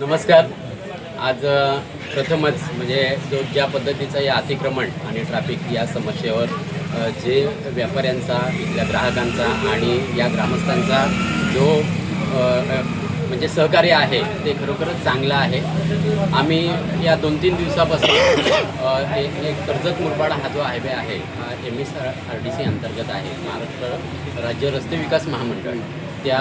नमस्कार. आज प्रथमच म्हणजे जो ज्या पद्धतीचं या अतिक्रमण आणि ट्रॅफिक या समस्येवर जे व्यापाऱ्यांचा इथल्या ग्राहकांचा आणि या ग्रामस्थांचा जो म्हणजे सहकार्य आहे ते खरोखरच चांगलं आहे. आम्ही या दोन तीन दिवसापासून एक एक कर्जत मुरबाड हा जो हायवे आहे हा M S R D C अंतर्गत आहे महाराष्ट्र राज्य रस्ते विकास महामंडळ. त्या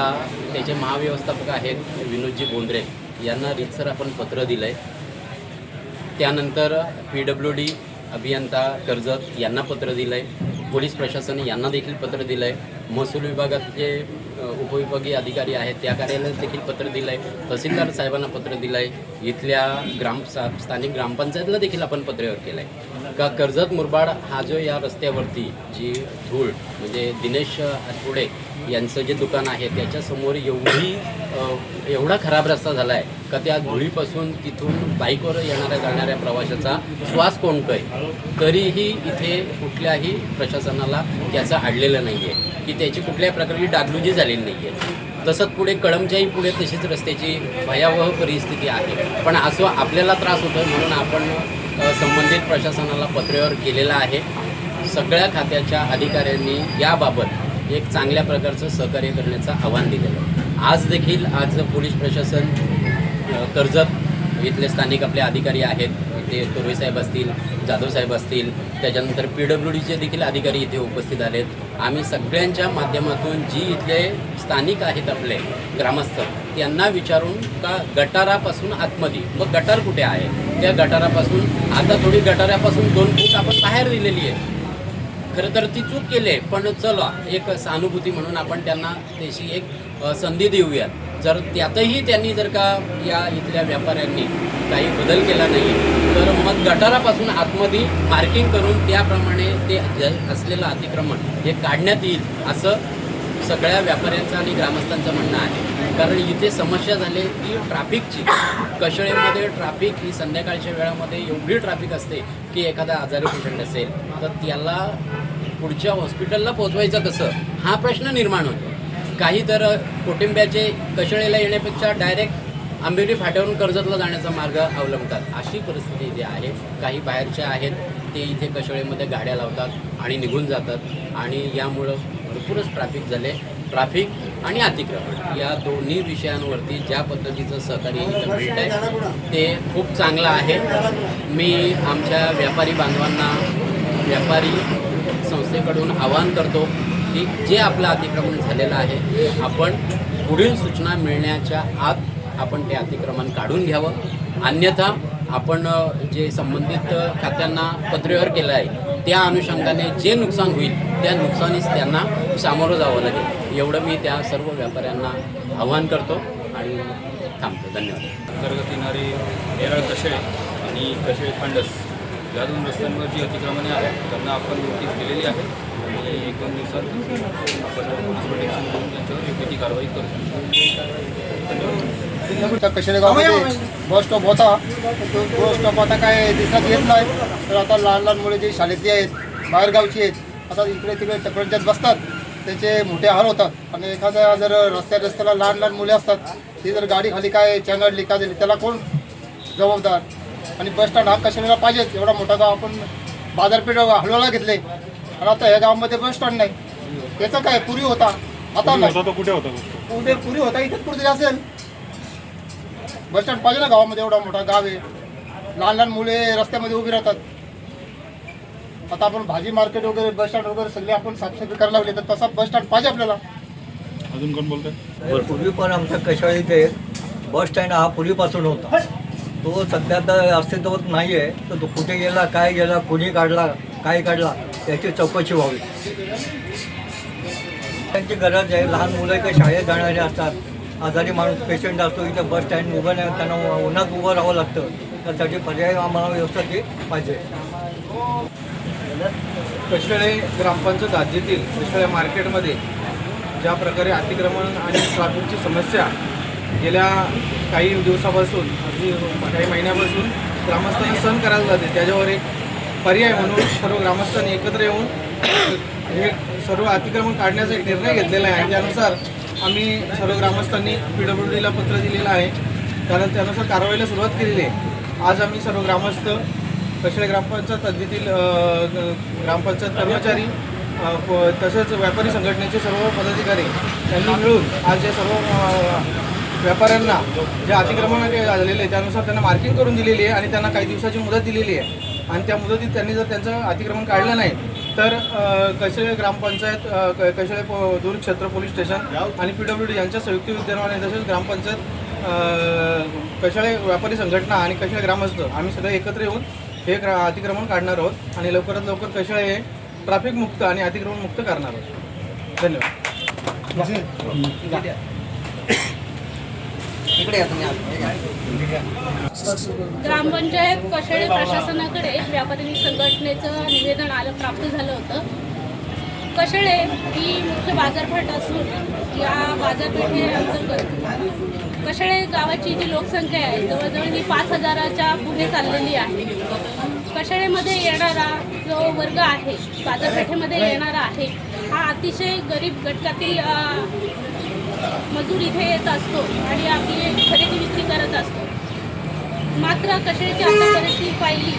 त्याचे महाव्यवस्थापक आहेत विनोदजी बोंद्रे. यांना रीतसर आपण पत्र दिलं आहे त्यानंतर पी डब्ल्यू डी अभियंता कर्जत यांना पत्र दिलं आहे पोलीस प्रशासन यांना देखील पत्र दिलं आहे महसूल विभागात जे उपविभागीय अधिकारी आहेत त्या कार्यालयात देखील पत्र दिलं आहे तहसीलदार साहेबांना पत्र दिलं आहे इथल्या ग्राम सा स्थानिक ग्रामपंचायतला देखील आपण पत्र केलं आहे का कर्जत मुरबाड हा जो या रस्त्यावरती जी धूळ म्हणजे दिनेश आठवडे यांचं जे दुकान आहे त्याच्यासमोर एवढी एवढा खराब रस्ता झाला आहे का त्या धुळीपासून तिथून बाईकवर येणाऱ्या जाणाऱ्या प्रवाशाचा श्वास कोणतोय तरीही इथे कुठल्याही प्रशासनाला त्याचं आढलेलं नाही आहे की त्याची कुठल्याही प्रकारची डागडुजी झालेली नाही आहे तसंच पुढे कळमच्याही पुढे तशीच रस्त्याची भयावह परिस्थिती आहे. पण असं आपल्याला त्रास होतो म्हणून आपण संबंधित प्रशासनाला पत्र्यावर केलेला आहे. सगळ्या खात्याच्या अधिकाऱ्यांनी याबाबत एक चांगल्या प्रकारचं सहकार्य करण्याचं आव्हान दिलेलं आहे. आज देखील आज पोलीस प्रशासन कर्जत इथले स्थानिक आपले अधिकारी आहेत. ते तोरवे साहेब असतील जाधव साहेब असतील त्याच्यानंतर पी डब्ल्यू डीचे देखील अधिकारी इथे उपस्थित आलेत. आम्ही सगळ्यांच्या माध्यमातून जी इथले स्थानिक आहेत आपले ग्रामस्थ त्यांना विचारून का गटारापासून आतमध्ये मग गटार कुठे आहे? त्या गटारापासून आता थोडी गटारापासून दोन फूट आपण बाहेर दिलेली आहे. खरं तर ती चूक केली आहे पण चला एक सहानुभूती म्हणून आपण त्यांना त्याची एक संधी देऊयात. जर त्यातही त्यांनी जर का या इथल्या व्यापाऱ्यांनी काही बदल केला नाही तर मग गटारापासून आतमध्ये मार्किंग करून त्याप्रमाणे ते असलेलं अतिक्रमण हे काढण्यात येईल असं सगळ्या व्यापाऱ्यांचं आणि ग्रामस्थांचं म्हणणं आहे. कारण इथे समस्या झाली की ट्राफिकची. ट्रॅफिकची कशळेमध्ये ट्रॅफिक ही संध्याकाळच्या वेळामध्ये एवढी ट्रॅफिक असते की एखादा आजारी पेशंट असेल तर त्याला पुढच्या हॉस्पिटलला पोहोचवायचं कसं? हा प्रश्न निर्माण होतो. काही तर कोटिंब्याचे कशळेला येण्यापेक्षा डायरेक्ट आंबेरी फाट्यावरून कर्जतला जाण्याचा मार्ग अवलंबतात. अशी परिस्थिती इथे आहे. काही बाहेरचे आहेत ते इथे कशळेमध्ये गाड्या लावतात आणि निघून जातात. आणि यामुळं भरपूरच ट्रॅफिक झाले. ट्रॅफिक आणि अतिक्रमण या दोन्ही विषयांवरती ज्या पद्धतीचं सहकार्य इथं मिळत आहे ते खूप चांगलं आहे. मी आमच्या व्यापारी बांधवांना व्यापारी संस्थेकडून आवाहन करतो की जे आपलं अतिक्रमण झालेलं आहे आपण पुढील सूचना मिळण्याच्या आत आपण ते अतिक्रमण काढून घ्यावं. अन्यथा आपण जे संबंधित खात्यांना पत्रव्यवहार केला आहे त्या अनुषंगाने जे नुकसान होईल त्या नुकसानीस त्यांना सामोरं जावं लागेल. एवढं मी त्या सर्व व्यापाऱ्यांना आव्हान करतो आणि थांबतो. धन्यवाद. अंतर्गत येणारे नेरळ कसे आणि कसे फंडस या दोन रस्त्यांवर जी अतिक्रमणे आहेत त्यांना आपण नोटीस दिलेली आहे. आणि एक दोन दिवसात आपण पोलीस प्रोटेक्शन करून त्यांच्यावर योग्य ती कारवाई करू. धन्यवाद. त्या कशेगावमध्ये बस स्टॉप होता. तो बस स्टॉप आता काय दिसत येत नाही. तर आता लहान लहान मुले जे शाळेतली आहेत बाहेरगावची आहेत आता इकडे तिकडे चक्रांच्यात बसतात. त्याचे मोठे हाल होतात. आणि एखाद्या जर रस्त्या रस्त्याला लहान लहान मुले असतात ती जर गाडी खाली काय चंगडली का दिली त्याला कोण जबाबदार? आणि बस स्टँड हा कशाला पाहिजेच एवढा मोठा गाव आपण बाजारपेठ हलवायला घेतले. आणि आता या गावामध्ये बस स्टँड नाही. त्याचं काय पूर्वी होता? आता नाही. होता तो कुठे होता पुढे पुरी होता इथेच कुठेतरी असेल बस स्टँड पाहिजे ना गावामध्ये एवढा मोठा गाव आहे. लहान लहान मुले रस्त्यामध्ये उभी राहतात. आता आपण भाजी मार्केट वगैरे बस स्टँड वगैरे सगळे आपण साफसफाई करायला लागले तर तसा बस स्टँड पाहिजे आपल्याला. अजून कोण बोलतंय? पूर्वी पण आमच्या कशाळी इथे बस स्टँड हा पूर्वीपासून होता. तो सध्या तर अस्तित्वात नाही आहे तर तो कुठे गेला काय गेला कुणी काढला काय काढला याची चौकशी व्हावी. त्यांची गरज आहे. लहान मुलं इथे शाळेत जाणारे असतात. आजारी माणूस पेशंट असतो इथं बस स्टँड उभं नाही त्यांना उन्हात उभं राहावं लागतं. त्यासाठी पर्याय आम्हाला व्यवस्था ती पाहिजे. कशाळे ग्रामपंचायत राज्यातील कशळे मार्केटमध्ये ज्या प्रकारे अतिक्रमण आणि ट्रॅफिकची समस्या गेल्या काही दिवसापासून अगदी काही महिन्यापासून ग्रामस्थांनी सहन करायला जाते. त्याच्यावर एक पर्याय म्हणून सर्व ग्रामस्थांनी एकत्र येऊन हे सर्व अतिक्रमण काढण्याचा एक निर्णय घेतलेला आहे. आणि त्यानुसार आम्ही सर्व ग्रामस्थांनी पी डब्ल्यू डीला पत्र दिलेलं आहे. कारण त्यानुसार कारवाईला सुरुवात केलेली आहे. आज आम्ही सर्व ग्रामस्थ कशळे ग्रामपंचायत हद्दीतील ग्रामपंचायत कर्मचारी प- तसेच व्यापारी संघटनेचे सर्व पदाधिकारी यांनी मिळून आज या सर्व व्यापाऱ्यांना जे अतिक्रमण झालेले आहे त्यानुसार त्यांना मार्किंग करून दिलेली आहे आणि त्यांना काही दिवसाची मुदत दिलेली आहे. आणि त्या मुदतीत त्यांनी जर त्यांचं अतिक्रमण काढलं नाही तर अ, कशेळे ग्रामपंचायत क- कशेळे दूर क्षेत्र पोलीस स्टेशन आणि पी डब्ल्यू डी यांच्या संयुक्त विद्यमाने तसेच ग्रामपंचायत अ, कशाळे व्यापारी संघटना आणि कशाळे ग्रामस्थ आम्ही सगळे एकत्र येऊन हे ग्रा अतिक्रमण काढणार आहोत आणि लवकरात लवकर कशाळे हे ट्रॅफिक मुक्त आणि अतिक्रमण मुक्त करणार आहोत. धन्यवाद. ग्रामपंचायत कशेळे प्रशासनाकडे व्यापारी संघटनेचं निवेदन आलं प्राप्त झालं होतं. कशाळे ही मुख्य बाजारपेठ असून या बाजारपेठेअंतर्गत कशाळे गावाची जी लोकसंख्या आहे जवळजवळ ही पाच हजाराच्या पुढे चाललेली आहे. कशाळेमध्ये येणारा जो वर्ग आहे बाजारपेठेमध्ये येणारा आहे हा अतिशय गरीब घटकातील मजूर इथे येत असतो आणि आपली खरेदी विक्री करत असतो. मात्र कचऱ्याची आता परिस्थिती पाहिली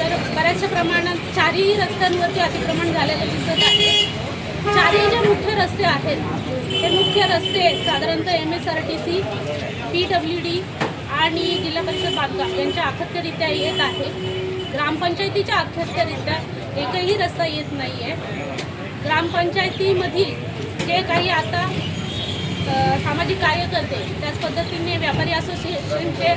तर बऱ्याचशा प्रमाणात चारही रस्त्यांवरती अतिक्रमण झालेलं दिसत आहे. चारही जे मुख्य रस्ते आहेत ते मुख्य रस्ते साधारणतः M S R T C P W D आणि जिल्हा परिषद बांधकाम यांच्या अखत्यरित्या येत आहे. ग्रामपंचायतीच्या अखत्यरित्या एकही रस्ता येत नाही आहे ग्रामपंचायतीमधील जे काही आता सामाजिक सामाजिक कार्यकर्ते त्याच पद्धतीने व्यापारी असोसिएशनचे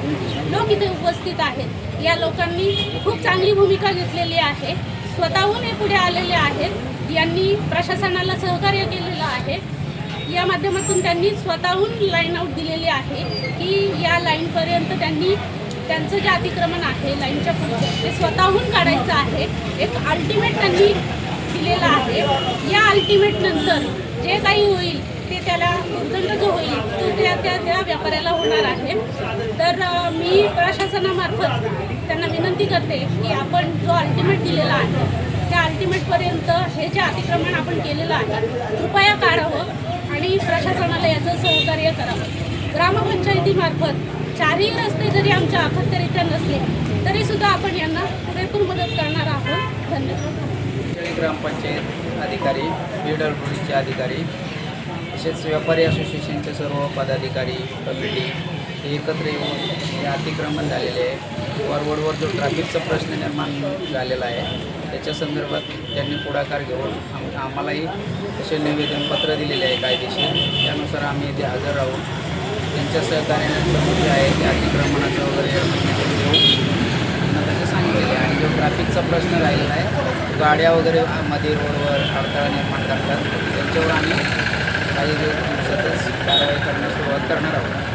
लोक इथे उपस्थित आहेत. या लोकांनी खूप चांगली भूमिका घेतलेली आहे. स्वतःहून हे पुढे आलेले आहेत. यांनी प्रशासनाला सहकार्य केलेलं आहे. या माध्यमातून त्यांनी स्वतःहून लाईन आऊट दिलेली आहे की या लाईनपर्यंत त्यांनी त्यांचं जे अतिक्रमण आहे लाईनच्या पुढचं ते स्वतःहून काढायचं आहे. एक अल्टिमेट त्यांनी दिलेलं आहे. या अल्टिमेटनंतर जे काही होईल ते त्याला उर्दंड जो होईल तो त्या त्या त्या व्यापाऱ्याला होणार आहे. तर मी प्रशासनामार्फत त्यांना विनंती करते की आपण जो अल्टिमेट दिलेला आहे त्या अल्टिमेटपर्यंत हे जे अतिक्रमण आपण केलेलं आहे कृपया काढावं आणि प्रशासनाला याचं सहकार्य करावं. ग्रामपंचायतीमार्फत चारही रस्ते जरी आमच्या अखत्यरित्या नसले तरीसुद्धा आपण यांना पुरेपूर मदत करणार आहोत. धन्यवाद. ग्रामपंचायत अधिकारी बी अधिकारी तसेच व्यापारी असोसिएशनचे सर्व पदाधिकारी कमिटी हे एकत्र येऊन हे अतिक्रमण झालेले आहे. वरवडवर जो ट्रॅफिकचा प्रश्न निर्माण झालेला आहे त्याच्या संदर्भात त्यांनी पुढाकार घेऊन आम आम्हालाही तसे निवेदनपत्र दिलेले आहे कायदेशीर. त्यानुसार आम्ही इथे हजर राहून त्यांच्या सहकार्याने सर्व जे आहे ते अतिक्रमणाचं वगैरे घेऊन त्यांना सांगितलेले आहे. आणि जो ट्रॅफिकचा प्रश्न राहिलेला आहे गाड्या वगैरे मध्ये रोडवर अडथळा निर्माण करतात. त्यांच्यावर आम्ही काही दिवसातच कारवाई करण्यास सुरुवात करणार आहोत.